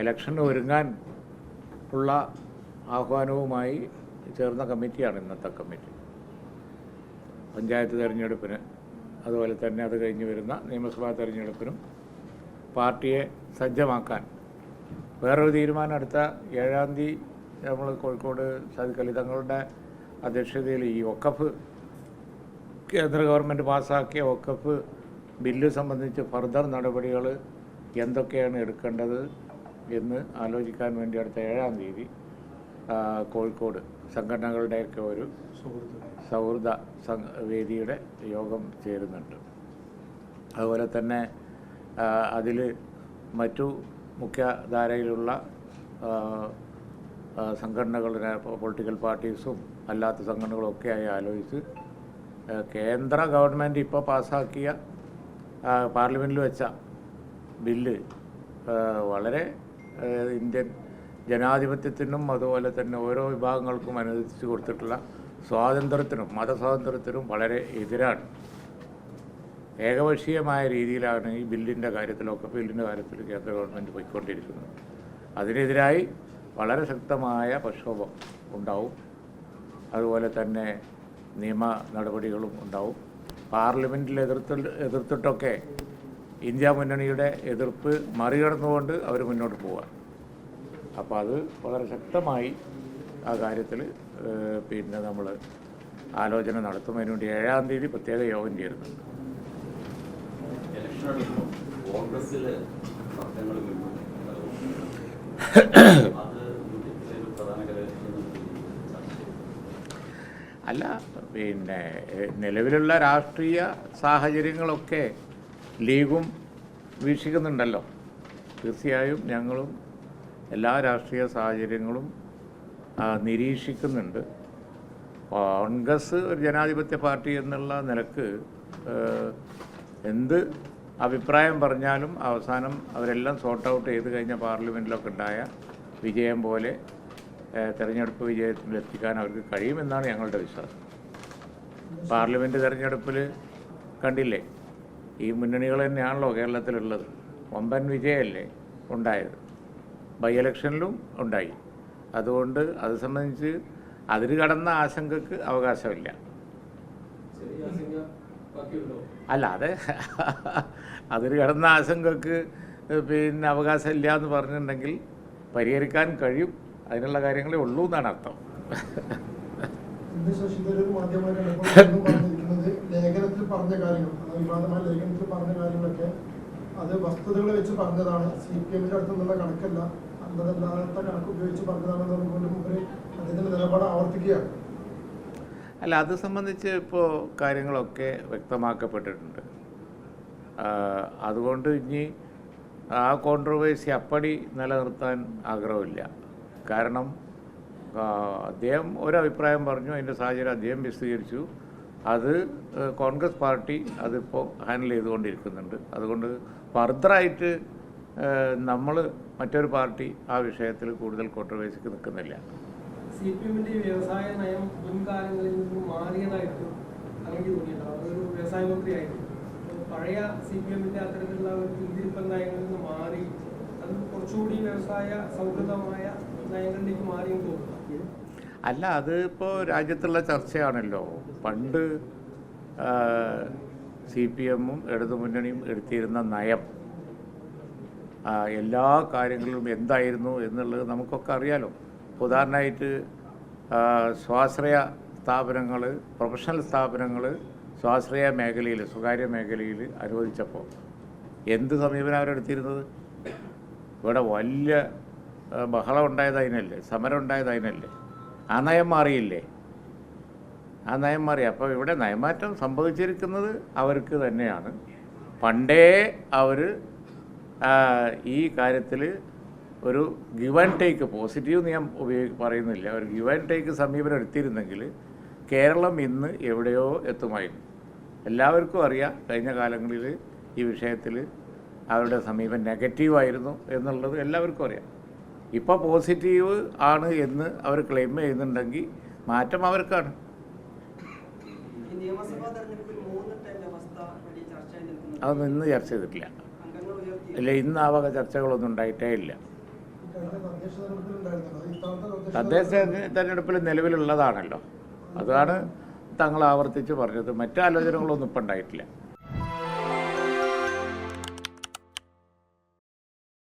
ഇലക്ഷന് ഒരുങ്ങാൻ ഉള്ള ആഹ്വാനവുമായി ചേർന്ന കമ്മിറ്റിയാണ് ഇന്നത്തെ കമ്മിറ്റി. പഞ്ചായത്ത് തിരഞ്ഞെടുപ്പിന് അതുപോലെ തന്നെ അത് കഴിഞ്ഞ് വരുന്ന നിയമസഭാ തിരഞ്ഞെടുപ്പിനും പാർട്ടിയെ സജ്ജമാക്കാൻ. വേറൊരു തീരുമാനം അടുത്ത ഏഴാം തീയതി നമ്മൾ കോഴിക്കോട് സാദിഖ് തങ്ങളുടെ അധ്യക്ഷതയിൽ ഈ ഒക്കഫ് കേന്ദ്ര ഗവൺമെന്റ് പാസ്സാക്കിയ ഒക്കഫ് ബില്ല് സംബന്ധിച്ച് ഫർദർ നടപടികൾ എന്തൊക്കെയാണ് എടുക്കേണ്ടത് എന്ന് ആലോചിക്കാൻ വേണ്ടി അടുത്ത ഏഴാം തീയതി കോഴിക്കോട് സംഘടനകളുടെയൊക്കെ ഒരു സൗഹൃദ വേദിയുടെ യോഗം ചേരുന്നുണ്ട്. അതുപോലെ തന്നെ അതിൽ മറ്റു മുഖ്യധാരയിലുള്ള സംഘടനകളുടെ പൊളിറ്റിക്കൽ പാർട്ടീസും അല്ലാത്ത സംഘടനകളും ആയി ആലോചിച്ച് കേന്ദ്ര ഗവൺമെന്റ് ഇപ്പോൾ പാസ്സാക്കിയ പാർലമെന്റിൽ വെച്ച ബില്ല് വളരെ ഇന്ത്യൻ ജനാധിപത്യത്തിനും അതുപോലെ തന്നെ ഓരോ വിഭാഗങ്ങൾക്കും അനുവദിച്ചു കൊടുത്തിട്ടുള്ള സ്വാതന്ത്ര്യത്തിനും മതസ്വാതന്ത്ര്യത്തിനും വളരെ എതിരാണ്. ഏകപക്ഷീയമായ രീതിയിലാണ് ഈ ബില്ലിന്റെ കാര്യത്തിലൊക്കെ ബില്ലിന്റെ കാര്യത്തിൽ കേന്ദ്ര ഗവൺമെന്റ് പോയിക്കൊണ്ടിരിക്കുന്നത്. അതിനെതിരായി വളരെ ശക്തമായ പ്രക്ഷോഭം ഉണ്ടാവും. അതുപോലെ തന്നെ നിയമ നടപടികളും ഉണ്ടാവും. പാർലമെന്റിൽ എതിർത്ത് എതിർത്തിട്ടൊക്കെ ഇന്ത്യ മുന്നണിയുടെ എതിർപ്പ് മറികടന്നുകൊണ്ട് അവർ മുന്നോട്ട് പോവുക അപ്പോൾ അത് വളരെ ശക്തമായി ആ കാര്യത്തിൽ പിന്നെ നമ്മൾ ആലോചന നടത്തും വേണ്ടി ഏഴാം തീയതി പ്രത്യേക യോഗം ചേരുന്നുണ്ട്. അല്ല പിന്നെ നിലവിലുള്ള രാഷ്ട്രീയ സാഹചര്യങ്ങളൊക്കെ ലീഗും വീക്ഷിക്കുന്നുണ്ടല്ലോ. തീർച്ചയായും ഞങ്ങളും എല്ലാ രാഷ്ട്രീയ സാഹചര്യങ്ങളും നിരീക്ഷിക്കുന്നുണ്ട്. കോൺഗ്രസ് ഒരു ജനാധിപത്യ പാർട്ടി എന്നുള്ള നിലയ്ക്ക് എന്ത് അഭിപ്രായം പറഞ്ഞാലും അവസാനം അവരെല്ലാം സോർട്ട് ഔട്ട് ചെയ്ത് കഴിഞ്ഞ പാർലമെന്റിലൊക്കെ ഉണ്ടായ വിജയം പോലെ തെരഞ്ഞെടുപ്പ് വിജയത്തിൽ എത്തിക്കാൻ അവർക്ക് കഴിയുമെന്നാണ് ഞങ്ങളുടെ വിശ്വാസം. പാർലമെന്റ് തെരഞ്ഞെടുപ്പിൽ കണ്ടില്ലേ? ഈ മുന്നണികൾ തന്നെയാണല്ലോ കേരളത്തിലുള്ളത്. വമ്പൻ വിജയമല്ലേ ഉണ്ടായത്. ബൈ ഇലക്ഷനിലും ഉണ്ടായി. അതുകൊണ്ട് അത് സംബന്ധിച്ച് അതിര് കടന്ന ആശങ്കക്ക് അവകാശമില്ല. അല്ല അത് അതിര് കടന്ന ആശങ്കക്ക് പിന്നെ അവകാശമില്ല എന്ന് പറഞ്ഞിട്ടുണ്ടെങ്കിൽ പരിഹരിക്കാൻ കഴിയും. അതിനുള്ള കാര്യങ്ങളേ ഉള്ളൂ എന്നാണ് അർത്ഥം. ശശിധരൻ മാധ്യമമായിട്ടാണ് ഇപ്പോൾ ഇന്ന് പറഞ്ഞിരിക്കുന്നത് ലേഖനത്തിൽ പറഞ്ഞ ആ വിവാദമായ ലേഖനത്തിൽ പറഞ്ഞ കാര്യങ്ങളൊക്കെ അത് വസ്തുതകൾ വെച്ച് പറഞ്ഞതാണ്. സി പി എമ്മിന്റെ അടുത്ത് നിന്നുള്ള കണക്കല്ല. അന്തതല്ലാത്ത കണക്ക് ഉപയോഗിച്ച് പറഞ്ഞതാണെന്ന് പറഞ്ഞുകൊണ്ട് മുമ്പ് അദ്ദേഹത്തിന്റെ നിലപാട് ആവർത്തിക്കുകയാണ്. അല്ല അത് സംബന്ധിച്ച് ഇപ്പോൾ കാര്യങ്ങളൊക്കെ വ്യക്തമാക്കപ്പെട്ടിട്ടുണ്ട്. അതുകൊണ്ട് ഇനി ആ കോൺട്രവേഴ്സി അപ്പടി നിലനിർത്താൻ ആഗ്രഹമില്ല. കാരണം അദ്ദേഹം ഒരഭിപ്രായം പറഞ്ഞു അതിന്റെ സാഹചര്യം അദ്ദേഹം വിശദീകരിച്ചു. അത് കോൺഗ്രസ് പാർട്ടി അതിപ്പോൾ ഹാൻഡിൽ ചെയ്തുകൊണ്ടിരിക്കുന്നുണ്ട്. അതുകൊണ്ട് ഫർദറായിട്ട് നമ്മൾ മറ്റൊരു പാർട്ടി ആ വിഷയത്തിൽ കൂടുതൽ കോൺട്രവേഴ്സിക്ക് നിൽക്കുന്നില്ല. സി വ്യവസായ നയം അല്ലെങ്കിൽ വ്യവസായ പഴയ ഒരു നിന്ന് മാറി കുറച്ചുകൂടി സൗഹൃദമായ നയങ്ങളിലേക്ക് മാറിയെന്ന് അല്ല അത് ഇപ്പോൾ രാജ്യത്തുള്ള ചർച്ചയാണല്ലോ. പണ്ട് സി പി എമ്മും ഇടതുമുന്നണിയും എടുത്തിരുന്ന നയം എല്ലാ കാര്യങ്ങളിലും എന്തായിരുന്നു എന്നുള്ളത് നമുക്കൊക്കെ അറിയാലോ. ഉദാഹരണമായിട്ട് സ്വാശ്രയ സ്ഥാപനങ്ങൾ പ്രൊഫഷണൽ സ്ഥാപനങ്ങൾ സ്വാശ്രയ മേഖലയിൽ സ്വകാര്യ മേഖലയിൽ അനുവദിച്ചപ്പോൾ എന്ത് സമീപനം അവരെടുത്തിരുന്നത്? ഇവിടെ വലിയ ബഹളം ഉണ്ടായത് അതിനല്ലേ സമരം ഉണ്ടായത് അതിനല്ലേ. ആ നയം മാറിയില്ലേ? ആ നയം മാറി. അപ്പോൾ ഇവിടെ നയമാറ്റം സംഭവിച്ചിരിക്കുന്നത് അവർക്ക് തന്നെയാണ്. പണ്ടേ അവർ ഈ കാര്യത്തിൽ ഒരു ഗിവ് ആൻഡ് ടേക്ക് പോസിറ്റീവ് ഞാൻ ഉപയോഗി പറയുന്നില്ല. ഒരു ഗിവ് ആൻഡ് ടേക്ക് സമീപനം എടുത്തിരുന്നെങ്കിൽ കേരളം ഇന്ന് എവിടെയോ എത്തുമായിരുന്നു. എല്ലാവർക്കും അറിയാം കഴിഞ്ഞ കാലങ്ങളിൽ ഈ വിഷയത്തിൽ അവരുടെ സമീപം നെഗറ്റീവായിരുന്നു എന്നുള്ളത് എല്ലാവർക്കും അറിയാം. ഇപ്പോൾ പോസിറ്റീവ് ആണ് എന്ന് അവർ ക്ലെയിം ചെയ്യുന്നുണ്ടെങ്കിൽ മാറ്റം അവർക്കാണ്. അതൊന്നും ഇന്ന് ചർച്ച ചെയ്തിട്ടില്ല. ഇല്ല ഇന്ന് ആ വക ചർച്ചകളൊന്നും ഉണ്ടായിട്ടേ ഇല്ല. തദ്ദേശ തെരഞ്ഞെടുപ്പിൽ നിലവിലുള്ളതാണല്ലോ. അതാണ് തങ്ങൾ ആവർത്തിച്ച് പറഞ്ഞത്. മറ്റു ആലോചനകളൊന്നും ഇപ്പം ഉണ്ടായിട്ടില്ല.